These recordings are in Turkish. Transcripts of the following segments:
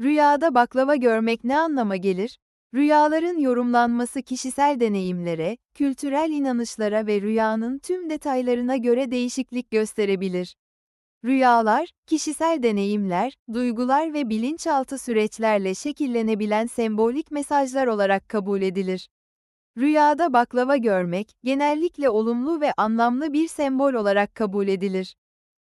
Rüyada baklava görmek ne anlama gelir? Rüyaların yorumlanması kişisel deneyimlere, kültürel inanışlara ve rüyanın tüm detaylarına göre değişiklik gösterebilir. Rüyalar, kişisel deneyimler, duygular ve bilinçaltı süreçlerle şekillenebilen sembolik mesajlar olarak kabul edilir. Rüyada baklava görmek, genellikle olumlu ve anlamlı bir sembol olarak kabul edilir.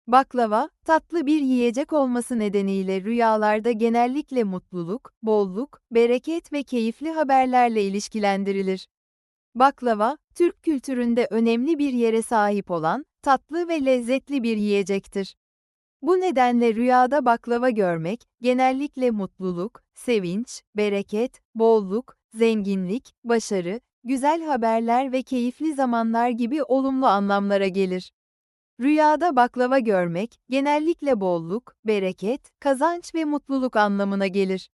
Baklava, tatlı bir yiyecek olması nedeniyle rüyalarda genellikle mutluluk, bolluk, bereket ve keyifli haberlerle ilişkilendirilir. Baklava, Türk kültüründe önemli bir yere sahip olan, tatlı ve lezzetli bir yiyecektir. Bu nedenle rüyada baklava görmek, genellikle mutluluk, sevinç, bereket, bolluk, zenginlik, başarı, güzel haberler ve keyifli zamanlar gibi olumlu anlamlara gelir. Rüyada baklava görmek, genellikle bolluk, bereket, kazanç ve mutluluk anlamına gelir.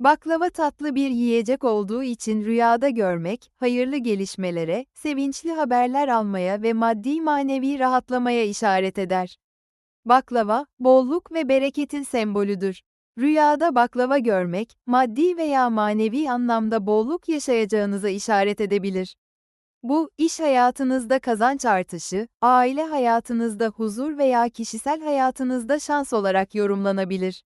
Baklava tatlı bir yiyecek olduğu için rüyada görmek, hayırlı gelişmelere, sevinçli haberler almaya ve maddi manevi rahatlamaya işaret eder. Baklava, bolluk ve bereketin sembolüdür. Rüyada baklava görmek, maddi veya manevi anlamda bolluk yaşayacağınıza işaret edebilir. Bu, iş hayatınızda kazanç artışı, aile hayatınızda huzur veya kişisel hayatınızda şans olarak yorumlanabilir.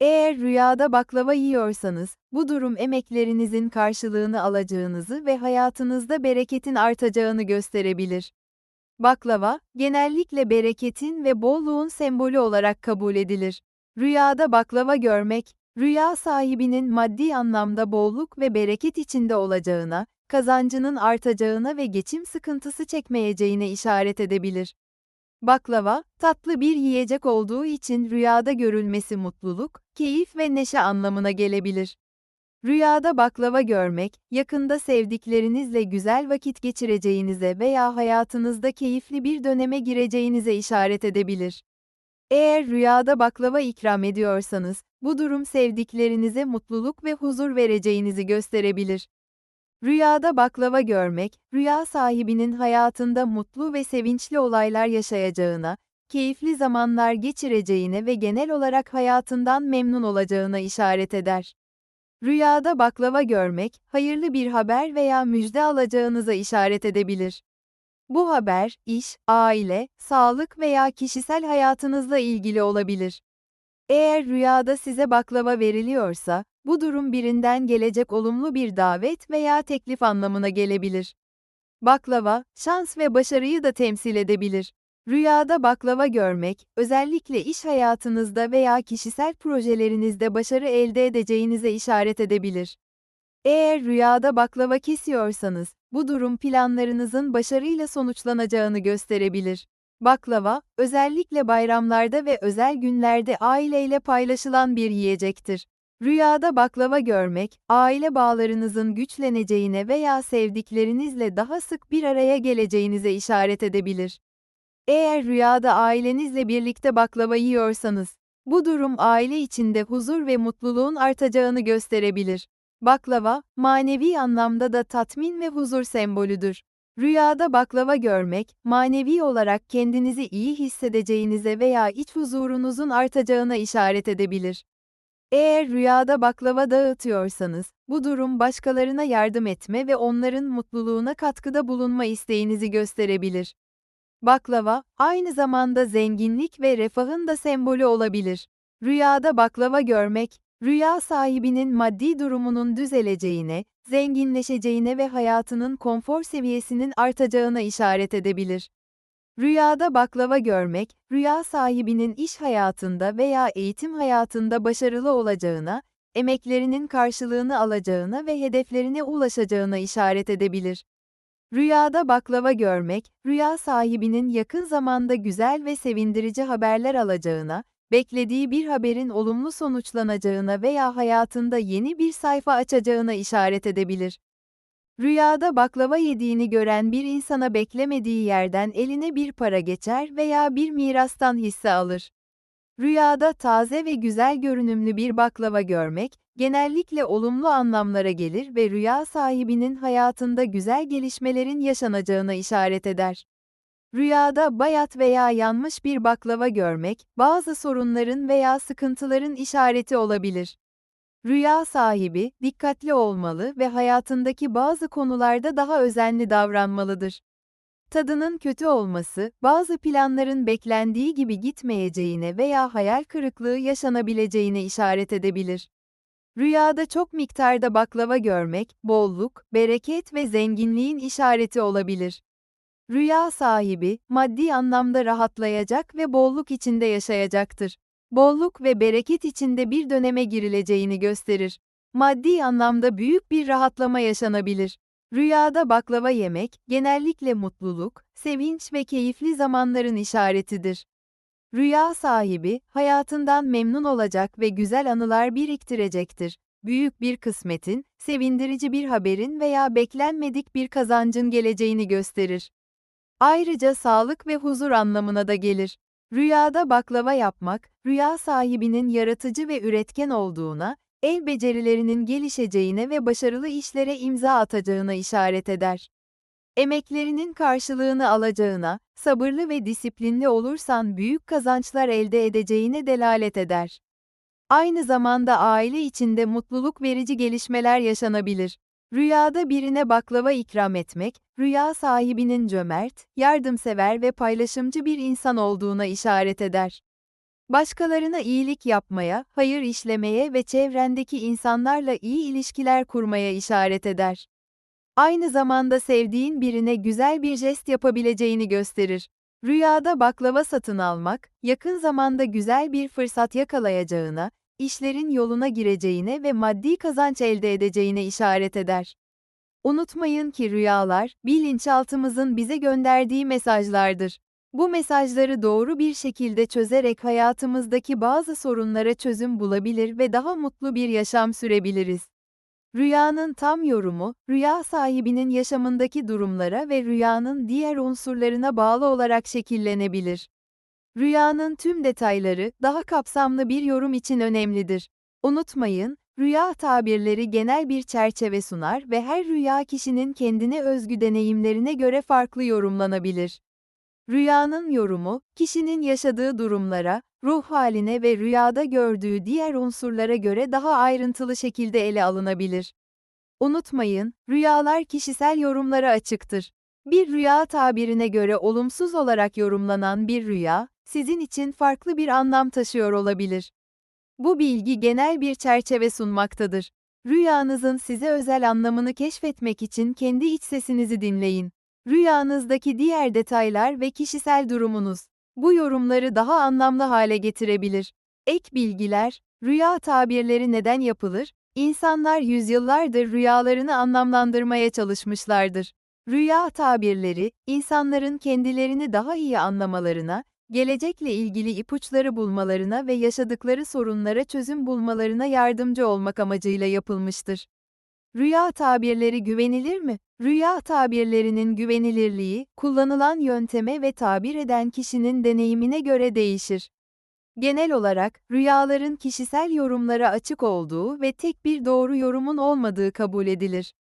Eğer rüyada baklava yiyorsanız, bu durum emeklerinizin karşılığını alacağınızı ve hayatınızda bereketin artacağını gösterebilir. Baklava, genellikle bereketin ve bolluğun sembolü olarak kabul edilir. Rüyada baklava görmek, rüya sahibinin maddi anlamda bolluk ve bereket içinde olacağına, kazancının artacağına ve geçim sıkıntısı çekmeyeceğine işaret edebilir. Baklava, tatlı bir yiyecek olduğu için rüyada görülmesi mutluluk, keyif ve neşe anlamına gelebilir. Rüyada baklava görmek, yakında sevdiklerinizle güzel vakit geçireceğinize veya hayatınızda keyifli bir döneme gireceğinize işaret edebilir. Eğer rüyada baklava ikram ediyorsanız, bu durum sevdiklerinize mutluluk ve huzur vereceğinizi gösterebilir. Rüyada baklava görmek, rüya sahibinin hayatında mutlu ve sevinçli olaylar yaşayacağına, keyifli zamanlar geçireceğine ve genel olarak hayatından memnun olacağına işaret eder. Rüyada baklava görmek, hayırlı bir haber veya müjde alacağınıza işaret edebilir. Bu haber, iş, aile, sağlık veya kişisel hayatınızla ilgili olabilir. Eğer rüyada size baklava veriliyorsa, bu durum birinden gelecek olumlu bir davet veya teklif anlamına gelebilir. Baklava, şans ve başarıyı da temsil edebilir. Rüyada baklava görmek, özellikle iş hayatınızda veya kişisel projelerinizde başarı elde edeceğinize işaret edebilir. Eğer rüyada baklava kesiyorsanız, bu durum planlarınızın başarıyla sonuçlanacağını gösterebilir. Baklava, özellikle bayramlarda ve özel günlerde aileyle paylaşılan bir yiyecektir. Rüyada baklava görmek, aile bağlarınızın güçleneceğine veya sevdiklerinizle daha sık bir araya geleceğinize işaret edebilir. Eğer rüyada ailenizle birlikte baklava yiyorsanız, bu durum aile içinde huzur ve mutluluğun artacağını gösterebilir. Baklava, manevi anlamda da tatmin ve huzur sembolüdür. Rüyada baklava görmek, manevi olarak kendinizi iyi hissedeceğinize veya iç huzurunuzun artacağına işaret edebilir. Eğer rüyada baklava dağıtıyorsanız, bu durum başkalarına yardım etme ve onların mutluluğuna katkıda bulunma isteğinizi gösterebilir. Baklava, aynı zamanda zenginlik ve refahın da sembolü olabilir. Rüyada baklava görmek, rüya sahibinin maddi durumunun düzeleceğine, zenginleşeceğine ve hayatının konfor seviyesinin artacağına işaret edebilir. Rüyada baklava görmek, rüya sahibinin iş hayatında veya eğitim hayatında başarılı olacağına, emeklerinin karşılığını alacağına ve hedeflerine ulaşacağına işaret edebilir. Rüyada baklava görmek, rüya sahibinin yakın zamanda güzel ve sevindirici haberler alacağına, beklediği bir haberin olumlu sonuçlanacağına veya hayatında yeni bir sayfa açacağına işaret edebilir. Rüyada baklava yediğini gören bir insana beklemediği yerden eline bir para geçer veya bir mirastan hisse alır. Rüyada taze ve güzel görünümlü bir baklava görmek, genellikle olumlu anlamlara gelir ve rüya sahibinin hayatında güzel gelişmelerin yaşanacağına işaret eder. Rüyada bayat veya yanmış bir baklava görmek, bazı sorunların veya sıkıntıların işareti olabilir. Rüya sahibi, dikkatli olmalı ve hayatındaki bazı konularda daha özenli davranmalıdır. Tadının kötü olması, bazı planların beklendiği gibi gitmeyeceğine veya hayal kırıklığı yaşanabileceğine işaret edebilir. Rüyada çok miktarda baklava görmek, bolluk, bereket ve zenginliğin işareti olabilir. Rüya sahibi, maddi anlamda rahatlayacak ve bolluk içinde yaşayacaktır. Bolluk ve bereket içinde bir döneme girileceğini gösterir. Maddi anlamda büyük bir rahatlama yaşanabilir. Rüyada baklava yemek, genellikle mutluluk, sevinç ve keyifli zamanların işaretidir. Rüya sahibi, hayatından memnun olacak ve güzel anılar biriktirecektir. Büyük bir kısmetin, sevindirici bir haberin veya beklenmedik bir kazancın geleceğini gösterir. Ayrıca sağlık ve huzur anlamına da gelir. Rüyada baklava yapmak, rüya sahibinin yaratıcı ve üretken olduğuna, el becerilerinin gelişeceğine ve başarılı işlere imza atacağına işaret eder. Emeklerinin karşılığını alacağına, sabırlı ve disiplinli olursan büyük kazançlar elde edeceğine delalet eder. Aynı zamanda aile içinde mutluluk verici gelişmeler yaşanabilir. Rüyada birine baklava ikram etmek, rüya sahibinin cömert, yardımsever ve paylaşımcı bir insan olduğuna işaret eder. Başkalarına iyilik yapmaya, hayır işlemeye ve çevrendeki insanlarla iyi ilişkiler kurmaya işaret eder. Aynı zamanda sevdiğin birine güzel bir jest yapabileceğini gösterir. Rüyada baklava satın almak, yakın zamanda güzel bir fırsat yakalayacağına, işlerin yoluna gireceğine ve maddi kazanç elde edeceğine işaret eder. Unutmayın ki rüyalar, bilinçaltımızın bize gönderdiği mesajlardır. Bu mesajları doğru bir şekilde çözerek hayatımızdaki bazı sorunlara çözüm bulabilir ve daha mutlu bir yaşam sürebiliriz. Rüyanın tam yorumu, rüya sahibinin yaşamındaki durumlara ve rüyanın diğer unsurlarına bağlı olarak şekillenebilir. Rüyanın tüm detayları, daha kapsamlı bir yorum için önemlidir. Unutmayın, rüya tabirleri genel bir çerçeve sunar ve her rüya kişinin kendine özgü deneyimlerine göre farklı yorumlanabilir. Rüyanın yorumu, kişinin yaşadığı durumlara, ruh haline ve rüyada gördüğü diğer unsurlara göre daha ayrıntılı şekilde ele alınabilir. Unutmayın, rüyalar kişisel yorumlara açıktır. Bir rüya tabirine göre olumsuz olarak yorumlanan bir rüya, sizin için farklı bir anlam taşıyor olabilir. Bu bilgi genel bir çerçeve sunmaktadır. Rüyanızın size özel anlamını keşfetmek için kendi iç sesinizi dinleyin. Rüyanızdaki diğer detaylar ve kişisel durumunuz bu yorumları daha anlamlı hale getirebilir. Ek bilgiler, rüya tabirleri neden yapılır? İnsanlar yüzyıllardır rüyalarını anlamlandırmaya çalışmışlardır. Rüya tabirleri, insanların kendilerini daha iyi anlamalarına, gelecekle ilgili ipuçları bulmalarına ve yaşadıkları sorunlara çözüm bulmalarına yardımcı olmak amacıyla yapılmıştır. Rüya tabirleri güvenilir mi? Rüya tabirlerinin güvenilirliği, kullanılan yönteme ve tabir eden kişinin deneyimine göre değişir. Genel olarak, rüyaların kişisel yorumlara açık olduğu ve tek bir doğru yorumun olmadığı kabul edilir.